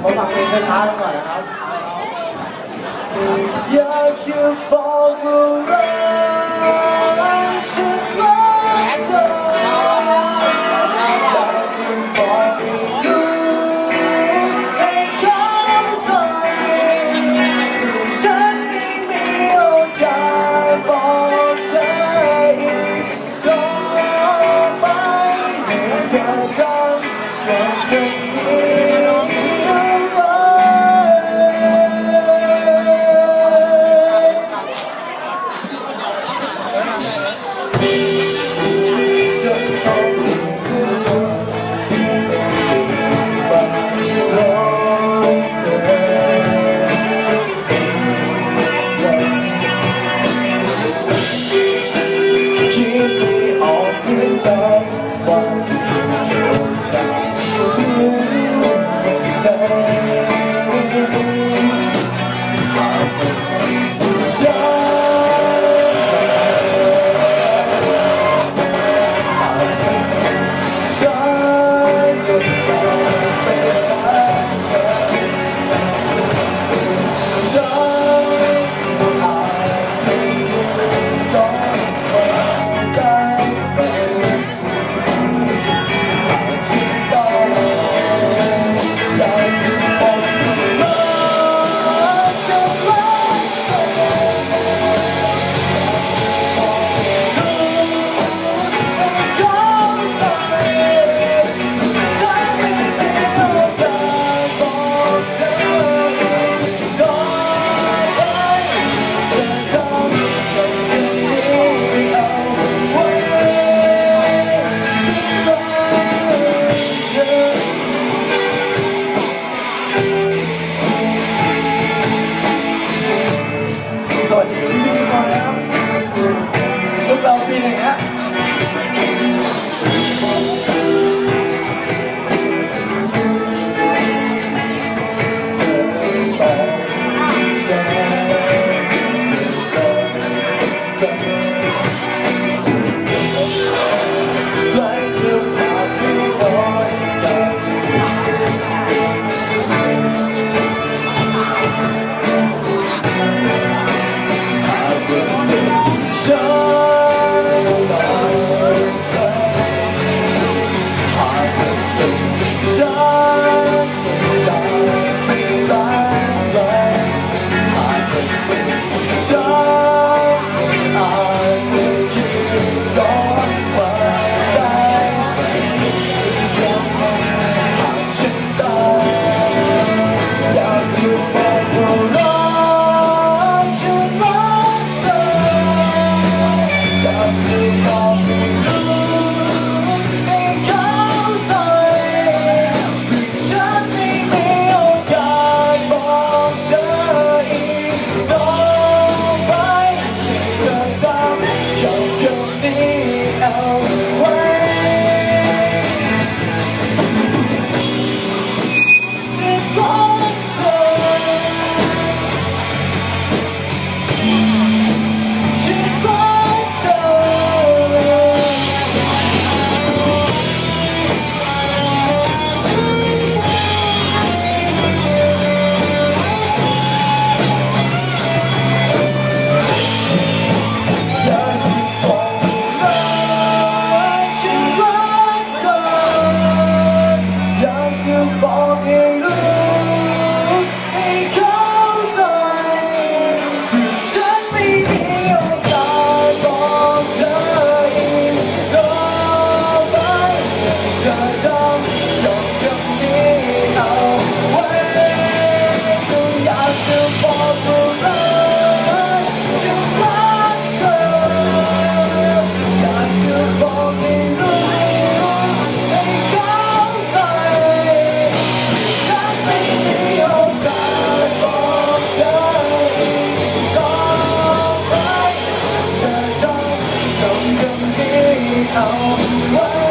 เขาทำเพลงช้าก่อนนะครับยากจะบอกว่า สวัสดีพี่พิธีกรนะครับพวกเราปีหนึ่งฮะ Oh,